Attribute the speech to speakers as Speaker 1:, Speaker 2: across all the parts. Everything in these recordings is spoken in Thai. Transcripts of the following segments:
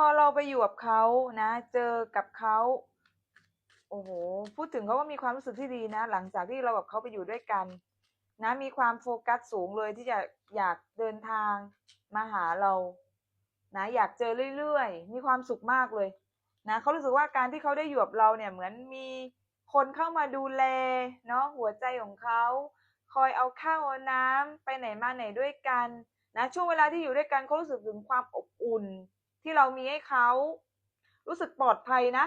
Speaker 1: พอเราไปอยู่กับเขานะ เจอกับเขาโอ้โหพูดถึงเขาว่ามีความรู้สึกที่ดีนะ หลังจากที่เรากับเขาไปอยู่ด้วยกันนะมีความโฟกัสสูงเลยที่จะอยากเดินทางมาหาเรา นะ อยากเจอเรื่อยๆ มีความสุขมากเลยนะเขารู้สึกว่าการที่เขาได้อยู่กับเราเนี่ยเหมือนมีคนเข้ามาดูแลเนาะหัวใจของเขาคอยเอาข้าวเอาน้ำไปไหนมาไหนด้วยกันนะช่วงเวลาที่อยู่ด้วยกันเขารู้สึกถึงความอบอุ่น ที่เรามีให้เขารู้สึกปลอดภัยนะ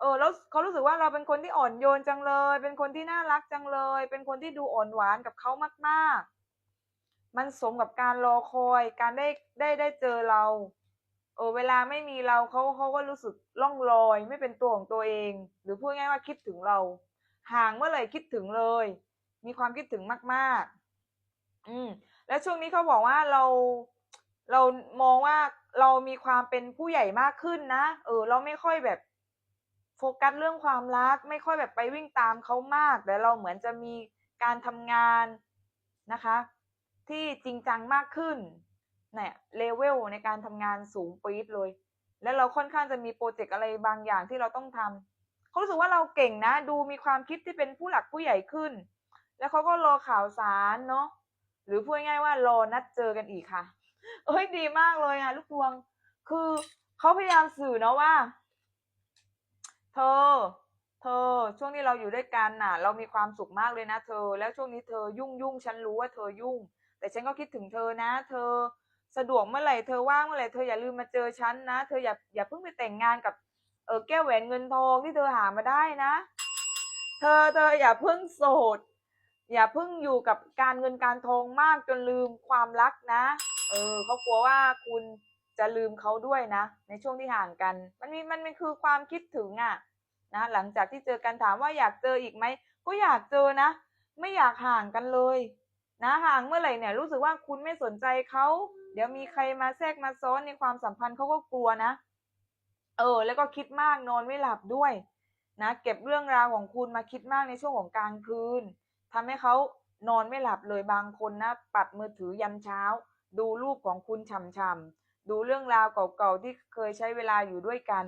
Speaker 1: เออแล้วเขารู้สึกว่าเราเป็นคนที่อ่อนโยนจังเลย เป็นคนที่น่ารักจังเลย เป็นคนที่ดูอ่อนหวานกับเขามากๆ มันสมกับการรอคอย การได้ได้ได้เจอเรา เออเวลาไม่มีเราเขาเขาก็รู้สึกล่องลอย ไม่เป็นตัวของตัวเอง หรือพูดง่ายว่าคิดถึงเรา ห่างเมื่อไหร่คิดถึงเลย มีความคิดถึงมาก ๆ อืม แล้วช่วงนี้เขาบอกว่าเราเรามองว่า เรามีความเป็นผู้ใหญ่มากขึ้นนะ เออ เราไม่ค่อยแบบโฟกัสเรื่องความรัก ไม่ค่อยแบบไปวิ่งตามเขามาก แต่เราเหมือนจะมีการทำงานนะคะ ที่จริงจังมากขึ้นเนี่ยเลเวลในการทำงานสูงปี๊ดเลย แล้วเราค่อนข้างจะมีโปรเจกต์อะไรบางอย่างที่เราต้องทำเขารู้สึกว่าเราเก่งนะ ดูมีความคิดที่เป็นผู้หลักผู้ใหญ่ขึ้น แล้วเขาก็รอข่าวสารเนาะหรือพูดง่ายว่ารอนัดเจอกันอีกค่ะ เอ้ยดีมากเลยอะลูกดวง คือเขาพยายามสื่อเนาะว่า เธอ เธอ ช่วงที่เราอยู่ด้วยกันน่ะ เรามีความสุขมากเลยนะเธอ แล้วช่วงนี้เธอยุ่งยุ่งฉันรู้ว่าเธอยุ่ง แต่ฉันก็คิดถึงเธอนะ เธอสะดวกเมื่อไหร่เธอว่างเมื่อไหร่เธออย่าลืมมาเจอฉันนะ เธออย่าอย่าเพิ่งไปแต่งงานกับเออแก้วแหวนเงินทองที่เธอหามาได้นะ เธอเธออย่าเพิ่งโสด อย่าเพิ่งอยู่กับการเงินการทองมากจนลืมความรักนะ เออเขากลัวว่าคุณจะลืมเขาด้วยนะ ในช่วงที่ห่างกัน มันมีมันมันคือความคิดถึงอะ่ะนะหลังจากที่เจอกันถามว่าอยากเจออีกไหมก็อยากเจอนะ ไม่อยากห่างกันเลย นะห่างเมื่อไหร่เนี่ย รู้สึกว่าคุณไม่สนใจเขาเดี๋ยวมีใครมาแทรกมาซ้อนในความสัมพันธ์เขาก็กลัวนะ เออ แล้วก็คิดมากนอนไม่หลับด้วย นะ เก็บเรื่องราวของคุณมาคิดมากในช่วงของกลางคืนทำให้เขานอนไม่หลับเลยบางคนนะ ปัดมือถือยันเช้า ดูรูปของคุณช่ำๆดูเรื่องราวเก่าๆที่เคยใช้เวลาอยู่ด้วยกัน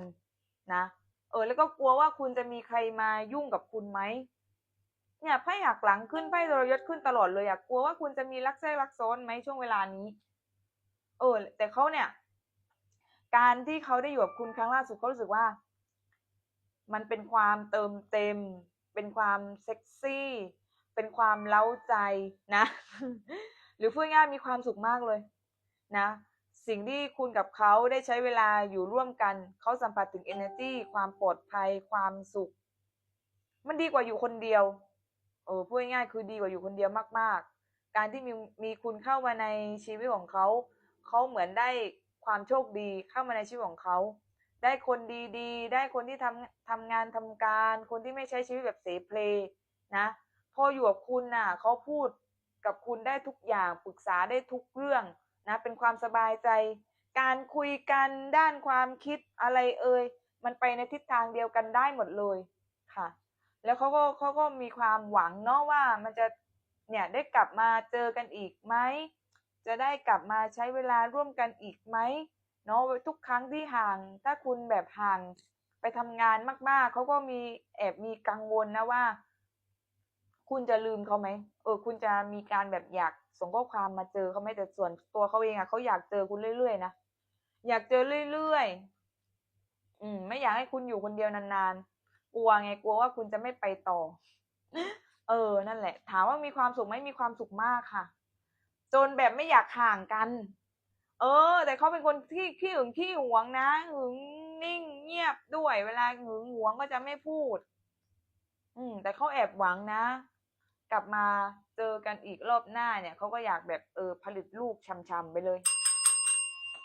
Speaker 1: นะ เออ แล้วก็กลัวว่าคุณจะมีใครมายุ่งกับคุณไหมเนี่ยไพ่หักหลังขึ้นไพ่โดรยศขึ้นตลอดเลยอะกกลัวว่าคุณจะมีรักแทรกรักซ้อนไหมช่วงเวลานี้ เออ แต่เขาเนี่ย การที่เขาได้อยู่กับคุณครั้งล่าสุดเขารู้สึกว่า มันเป็นความเติมเต็ม เป็นความเซ็กซี่ เป็นความเล้าใจนะ หรือพูดง่ายมีความสุขมากเลยนะสิ่งที่คุณกับเขาได้ใช้เวลาอยู่ร่วมกัน เขาสัมผัสถึง energy ความปลอดภัย ความสุข มันดีกว่าอยู่คนเดียวเออพูดง่ายๆคือดีกว่าอยู่คนเดียวมาก ๆ การที่มีมีคุณเข้ามาในชีวิตของเขาเขาเหมือนได้ความโชคดีเข้ามาในชีวิตของเขา ได้คนดีๆ ได้คนที่ทำทำงานทำการ คนที่ไม่ใช้ชีวิตแบบเสเพลนะ พออยู่กับคุณน่ะเขาพูด กับคุณได้ทุกอย่างปรึกษาได้ทุกเรื่องนะเป็นความสบายใจ การคุยกันด้านความคิดอะไรเอ่ยมันไปในทิศทางเดียวกันได้หมดเลยค่ะ แล้วเขาก็เขาก็มีความหวังเนาะว่ามันจะเนี่ยได้กลับมาเจอกันอีกไหมจะได้กลับมาใช้เวลาร่วมกันอีกไหมเนาะทุกครั้งที่ห่าง ถ้าคุณแบบห่างไปทำงานมากๆเขาก็มีแอบมีกังวลนะว่า คุณจะลืมเขาไหมเออ คุณจะมีการแบบอยากส่งข้อความมาเจอเขาไหมแต่ส่วนตัวเขาเองอะเขาอยากเจอคุณเรื่อยๆนะอยากเจอเรื่อยๆอืม ไม่อยากให้คุณอยู่คนเดียวนานๆกลัวไงกลัวว่าคุณจะไม่ไปต่อ เออ นั่นแหละ ถามว่ามีความสุขไหมมีความสุขมากค่ะ จนแบบไม่อยากห่างกัน เออ แต่เขาเป็นคนที่ขี้หึงขี้หวงนะหึงนิ่งเงียบด้วย เวลาหึงหวงก็จะไม่พูด อืม แต่เขาแอบหวังนะ กลับมาเจอกันอีกรอบหน้าเนี่ยเขาก็อยากแบบเออผลิตลูกช่ำๆไปเลย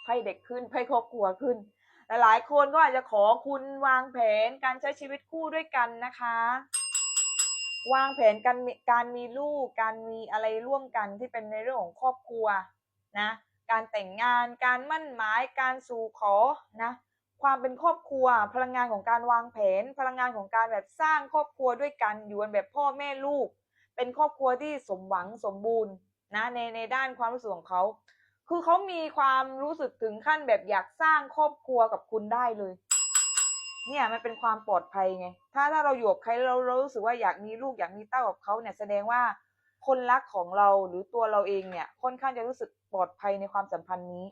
Speaker 1: ไพ่เด็กขึ้นไพ่ครอบครัวขึ้นหลายๆคนก็อาจจะขอคุณวางแผนการใช้ชีวิตคู่ด้วยกันนะคะ วางแผนการมีการมีลูก การมีอะไรร่วมกันที่เป็นในเรื่องของครอบครัวนะ การแต่งงาน การมั่นหมาย การสู่ขอนะ ความเป็นครอบครัว พลังงานของการวางแผน พลังงานของการแบบสร้างครอบครัวด้วยกันอยู่กันแบบพ่อแม่ลูก เป็นครอบครัวที่สมหวังสมบูรณ์นะในในด้านความรู้สึกของเขา คือเขามีความรู้สึกถึงขั้นแบบอยากสร้างครอบครัวกับคุณได้เลย เนี่ยมันเป็นความปลอดภัยไง ถ้าถ้าเราอยู่กับใครเราเรารู้สึกว่าอยากมีลูกอยากมีเต้ากับเขาเนี่ยแสดงว่าคนรักของเราหรือตัวเราเองเนี่ยค่อนข้างจะรู้สึกปลอดภัยในความสัมพันธ์นี้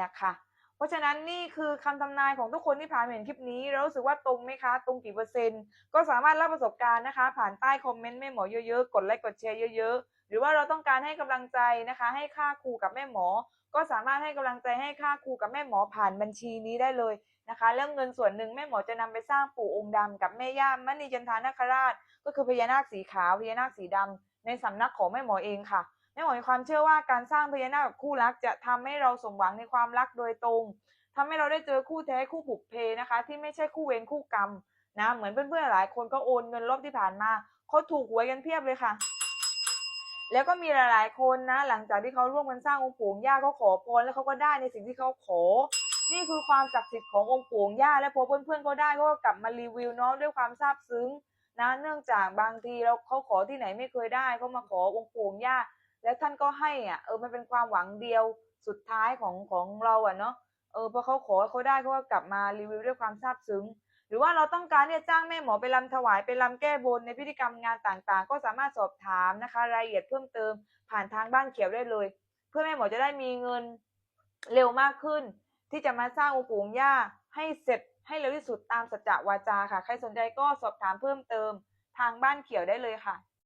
Speaker 1: นะคะ เพราะฉะนั้นนี่คือคำทำนายของทุกคนที่ผ่านเห็นคลิปนี้แล้วรู้สึกว่าตรงไหมคะ ตรงกี่เปอร์เซ็นต์ก็สามารถเล่าประสบการณ์นะคะ ผ่านใต้คอมเมนต์แม่หมอเยอะๆ กดไลค์กดแชร์เยอะๆ หรือว่าเราต้องการให้กำลังใจนะคะ ให้ค่าครูกับแม่หมอ ก็สามารถให้กำลังใจให้ค่าครูกับแม่หมอผ่านบัญชีนี้ได้เลยนะคะแล้วเงินส่วนหนึ่งแม่หมอจะนำไปสร้างปู่องค์ดำกับแม่ย่ามณีจันทานาคราช ก็คือพญานาคสีขาวพญานาคสีดำในสำนักของแม่หมอเองค่ะ แม่หมอมีความเชื่อว่าการสร้างพญานาคกับคู่รักจะทำให้เราสมหวังในความรักโดยตรงทำให้เราได้เจอคู่แท้คู่ผูกเพนะคะ ที่ไม่ใช่คู่เวรคู่กรรมนะเหมือนเพื่อนๆหลายคนก็โอนเงินรอบที่ผ่านมาเขาถูกหวยกันเพียบเลยค่ะ แล้วก็มีหลายๆคนนะ หลังจากที่เขาร่วมกันสร้างองค์ปู่องค์ย่าเขาขอพรแล้วเขาก็ได้ในสิ่งที่เขาขอ นี่คือความศักดิ์สิทธิ์ขององค์ปู่องค์ย่าและพอเพื่อนๆเขาได้เขาก็กลับมารีวิวเนาะด้วยความซาบซึ้งนะเนื่องจากบางทีเราเขาขอที่ไหนไม่เคยได้เขามาขอองค์ปู่องค์ย่า แล้วท่านก็ให้อะเออมันเป็นความหวังเดียวสุดท้ายของของเราอะเนาะเออพอเขาขอเขาได้เขาก็กลับมารีวิวด้วยความซาบซึ้ง หรือว่าเราต้องการที่จะจ้างแม่หมอไปรำถวายไปรำแก้บนในพิธีกรรมงานต่างๆ ก็สามารถสอบถามนะคะ รายละเอียดเพิ่มเติมผ่านทางบ้านเขียวได้เลย เพื่อแม่หมอจะได้มีเงินเร็วมากขึ้น ที่จะมาสร้างองค์ปู่องย่าให้เสร็จให้เร็วที่สุดตามสัจจะวาจาค่ะ ใครสนใจก็สอบถามเพิ่มเติมทางบ้านเขียวได้เลยค่ะ